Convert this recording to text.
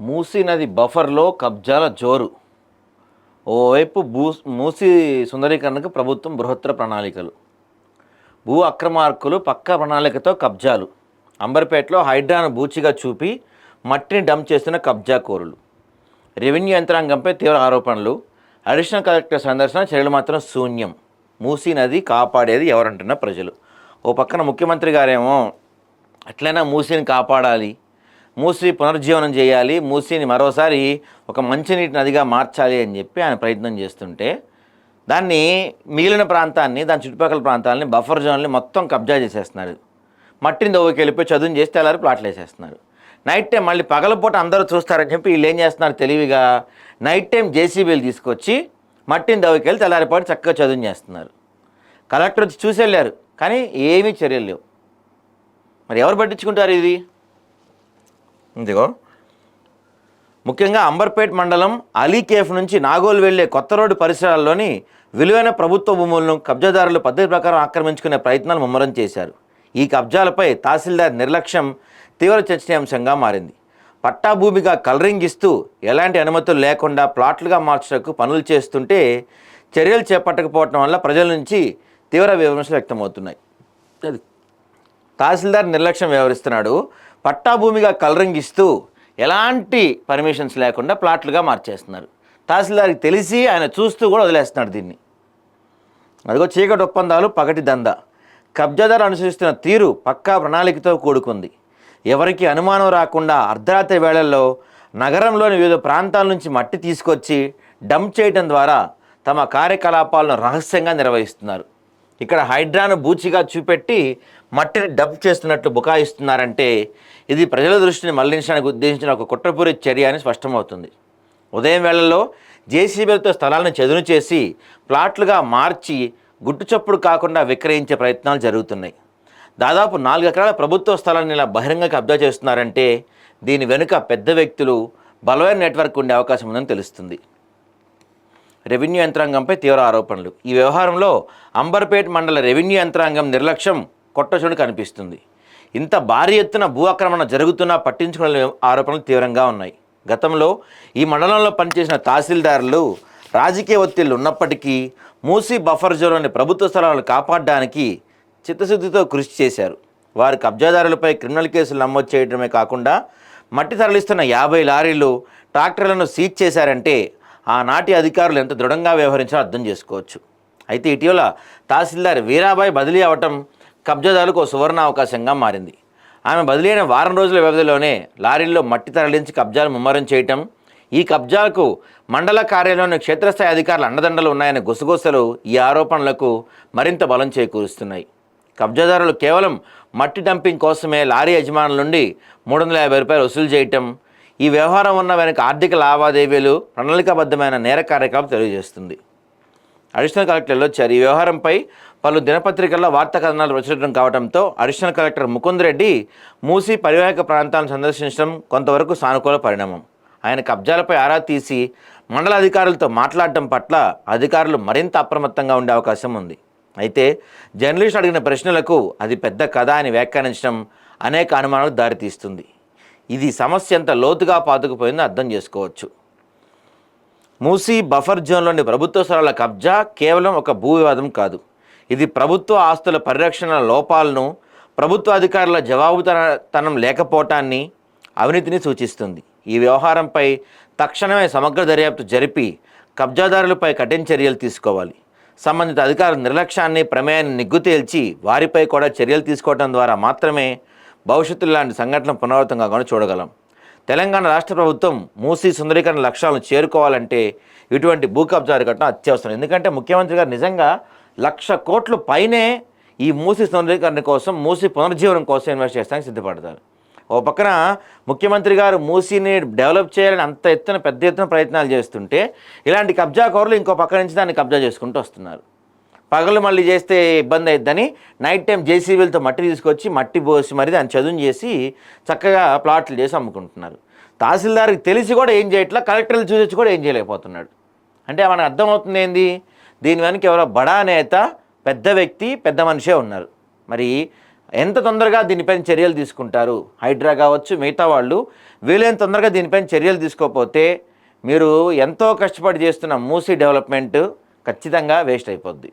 మూసీ నది బఫర్లో కబ్జాల జోరు. ఓవైపు భూ మూసీ సుందరీకరణకు ప్రభుత్వం బృహత్తర ప్రణాళికలు. భూ అక్రమార్కులు పక్క ప్రణాళికతో కబ్జాలు. అంబర్పేటలో హైడ్రాను బూచిగా చూపి మట్టిని డంప్ చేస్తున్న కబ్జా కోరులు. రెవెన్యూ యంత్రాంగంపై తీవ్ర ఆరోపణలు. అడిషనల్ కలెక్టర్ సందర్శన చర్యలు మాత్రం శూన్యం. మూసీ నది కాపాడేది ఎవరంటున్న ప్రజలు. ఓ పక్కన ముఖ్యమంత్రి గారేమో ఎట్లయినా మూసీని కాపాడాలి. మూసీ పునరుజ్జీవనం చేయాలి మూసీని మరోసారి ఒక మంచినీటి నదిగా మార్చాలి అని చెప్పి ఆయన ప్రయత్నం చేస్తుంటే దాన్ని మిగిలిన ప్రాంతాన్ని దాని చుట్టుపక్కల ప్రాంతాలని బఫర్ జోన్ని మొత్తం కబ్జా చేసేస్తున్నారు మట్టిని దవ్వకి వెళ్ళిపోయి చదువుని చేస్తే తెల్లారి ప్లాట్లు వేసేస్తున్నారు నైట్ టైం మళ్ళీ పగలపూట అందరూ చూస్తారని చెప్పి వీళ్ళు ఏం చేస్తున్నారు తెలివిగా? నైట్ టైం జేసీబీలు తీసుకొచ్చి మట్టిని దవ్వకి వెళ్ళి తెల్లారిపాటు చక్కగా చదువుని చేస్తున్నారు. కలెక్టర్ వచ్చి చూసి వెళ్ళారు కానీ ఏమీ చర్యలు లేవు. మరి ఎవరు పట్టించుకుంటారు ఇది? ఇదిగో. ముఖ్యంగా అంబర్పేట్ మండలం అలీ కేఫ్ నుంచి నాగోల్ వెళ్ళే కొత్త రోడ్డు పరిసరాల్లోని విలువైన ప్రభుత్వ భూములను కబ్జాదారులు పద్ధతి ప్రకారం ఆక్రమించుకునే ప్రయత్నాలు ముమ్మరం చేశారు. ఈ కబ్జాలపై తహసీల్దార్ నిర్లక్ష్యం తీవ్ర చర్చనీయాంశంగా మారింది. పట్టా భూమిగా కలరింగ్ ఇస్తూ ఎలాంటి అనుమతులు లేకుండా ప్లాట్లుగా మార్చడానికి పనులు చేస్తుంటే చర్యలు చేపట్టకపోవటం వల్ల ప్రజల నుంచి తీవ్ర విమర్శలు వ్యక్తమవుతున్నాయి. అది తహసీల్దార్ నిర్లక్ష్యం వ్యవహరిస్తున్నాడు. పట్టా భూమిగా కలరింగ్ ఇస్తూ ఎలాంటి పర్మిషన్స్ లేకుండా ప్లాట్లుగా మార్చేస్తున్నారు. తహసీల్దార్కి తెలిసి ఆయన చూస్తూ కూడా వదిలేస్తున్నాడు దీన్ని. అదిగో చీకటి ఒప్పందాలు పగటి దంద. కబ్జాదారు అనుసరిస్తున్న తీరు పక్కా ప్రణాళికతో కూడుకుంది. ఎవరికి అనుమానం రాకుండా అర్ధరాత్రి వేళల్లో నగరంలోని వివిధ ప్రాంతాల నుంచి మట్టి తీసుకొచ్చి డంప్ చేయడం ద్వారా తమ కార్యకలాపాలను రహస్యంగా నిర్వహిస్తున్నారు. ఇక్కడ హైడ్రాను బూచిగా చూపెట్టి మట్టిని డబ్ చేస్తున్నట్లు బుకాయిస్తున్నారంటే ఇది ప్రజల దృష్టిని మళ్ళించడానికి ఉద్దేశించిన ఒక కుట్రపూరి చర్య అని స్పష్టమవుతుంది. ఉదయం వేళల్లో జేసీబీలతో స్థలాలను చదును చేసి ప్లాట్లుగా మార్చి గుట్టుచప్పుడు కాకుండా విక్రయించే ప్రయత్నాలు జరుగుతున్నాయి. దాదాపు నాలుగు ఎకరాల ప్రభుత్వ స్థలాన్ని ఇలా బహిరంగ కబ్జా చేస్తున్నారంటే దీని వెనుక పెద్ద వ్యక్తులు బలమైన నెట్వర్క్ ఉండే అవకాశం ఉందని తెలుస్తుంది. రెవెన్యూ యంత్రాంగంపై తీవ్ర ఆరోపణలు. ఈ వ్యవహారంలో అంబర్పేట్ మండల రెవెన్యూ యంత్రాంగం నిర్లక్ష్యం కొట్టచుడు కనిపిస్తుంది. ఇంత భారీ ఎత్తున భూ ఆక్రమణ జరుగుతున్నా పట్టించుకునే ఆరోపణలు తీవ్రంగా ఉన్నాయి. గతంలో ఈ మండలంలో పనిచేసిన తహసీల్దారులు రాజకీయ ఒత్తిళ్ళు ఉన్నప్పటికీ మూసీ బఫర్ జోన్లోని ప్రభుత్వ స్థలాలను కాపాడడానికి చిత్తశుద్ధితో కృషి చేశారు. వారి కబ్జాదారులపై క్రిమినల్ కేసులు నమోదు చేయడమే కాకుండా మట్టి తరలిస్తున్న యాభై లారీలు ట్రాక్టర్లను సీజ్ చేశారంటే ఆనాటి అధికారులు ఎంత దృఢంగా వ్యవహరించాలో అర్థం చేసుకోవచ్చు. అయితే ఇటీవల తహసీల్దార్ వీరాబాయ్ బదిలీ అవటం కబ్జాదారులకు ఓ సువర్ణ అవకాశంగా మారింది. ఆమె బదిలైన వారం రోజుల వ్యవధిలోనే లారీల్లో మట్టి తరలించి కబ్జాలు ముమ్మరం చేయటం ఈ కబ్జాలకు మండల కార్యాలయంలోని క్షేత్రస్థాయి అధికారుల అండదండలు ఉన్నాయనే గుసగుసలు ఈ ఆరోపణలకు మరింత బలం చేకూరుస్తున్నాయి. కబ్జాదారులు కేవలం మట్టి డంపింగ్ కోసమే లారీ యజమానుల నుండి మూడు వందల యాభై రూపాయలు వసూలు చేయటం ఈ వ్యవహారం ఉన్న వెనక ఆర్థిక లావాదేవీలు ప్రణాళికాబద్ధమైన నేర కార్యక్రమం తెలియజేస్తుంది. అడిషనల్ కలెక్టర్ వెళ్ళొచ్చారు ఈ వ్యవహారంపై పలు దినపత్రికల్లో వార్తా కథనాలు ప్రచురించడం కావడంతో అడిషనల్ కలెక్టర్ ముకుంద్ రెడ్డి మూసి పరివాహక ప్రాంతాలను సందర్శించడం కొంతవరకు సానుకూల పరిణామం. ఆయన కబ్జాలపై ఆరా తీసి మండల అధికారులతో మాట్లాడటం పట్ల అధికారులు మరింత అప్రమత్తంగా ఉండే అవకాశం ఉంది. అయితే జర్నలిస్ట్ అడిగిన ప్రశ్నలకు అది పెద్ద కథ అని వ్యాఖ్యానించడం అనేక అనుమానాలకు దారితీస్తుంది. ఇది సమస్య ఎంత లోతుగా పాతుకుపోయిందో అర్థం చేసుకోవచ్చు. మూసీ బఫర్ జోన్లోని ప్రభుత్వ స్థలాల కబ్జా కేవలం ఒక భూ వివాదం కాదు. ఇది ప్రభుత్వ ఆస్తుల పరిరక్షణ లోపాలను ప్రభుత్వ అధికారుల జవాబుతనం లేకపోవటాన్ని అవినీతిని సూచిస్తుంది. ఈ వ్యవహారంపై తక్షణమే సమగ్ర దర్యాప్తు జరిపి కబ్జాదారులపై కఠిన చర్యలు తీసుకోవాలి. సంబంధిత అధికారుల నిర్లక్ష్యాన్ని ప్రమేయాన్ని నిగ్గు తేల్చి వారిపై కూడా చర్యలు తీసుకోవడం ద్వారా మాత్రమే భవిష్యత్తులో ఇలాంటి సంఘటన పునరావృతం కాకుండా చూడగలం. తెలంగాణ రాష్ట్ర ప్రభుత్వం మూసీ సుందరీకరణ లక్ష్యాలను చేరుకోవాలంటే ఇటువంటి భూ కబ్జా అరికట్టడం అత్యవసరం. ఎందుకంటే ముఖ్యమంత్రి గారు నిజంగా లక్ష కోట్ల పైనే ఈ మూసీ సుందరీకరణ కోసం మూసీ పునరుజ్జీవనం కోసం ఇన్వెస్ట్ చేస్తానికి సిద్ధపడతారు. ఓ పక్కన ముఖ్యమంత్రి గారు మూసీని డెవలప్ చేయాలని అంత ఎత్తున పెద్ద ఎత్తున ప్రయత్నాలు చేస్తుంటే ఇలాంటి కబ్జా కోరలు ఇంకో పక్క నుంచి దాన్ని కబ్జా చేసుకుంటూ వస్తున్నారు. పగలు మళ్ళీ చేస్తే ఇబ్బంది అవుతుందని నైట్ టైం జేసీబీలతో మట్టి తీసుకొచ్చి మట్టి పోసి మరి దాన్ని చదును చేసి చక్కగా ప్లాట్లు చేసి అమ్ముకుంటున్నారు. తహసీల్దార్కి తెలిసి కూడా ఏం చేయట్లా కలెక్టర్లు చూసి కూడా ఏం చేయలేకపోతున్నాడు. అంటే మనకు అర్థమవుతుంది ఏంది? దీని వెనక ఎవరో బడా నేత పెద్ద వ్యక్తి పెద్ద మనిషే ఉన్నారు. మరి ఎంత తొందరగా దీనిపైన చర్యలు తీసుకుంటారు? హైడ్రా కావచ్చు మిగతా వాళ్ళు వీలైన తొందరగా దీనిపైన చర్యలు తీసుకోకపోతే మీరు ఎంతో కష్టపడి చేస్తున్న మూసీ డెవలప్మెంట్ ఖచ్చితంగా వేస్ట్ అయిపోద్ది.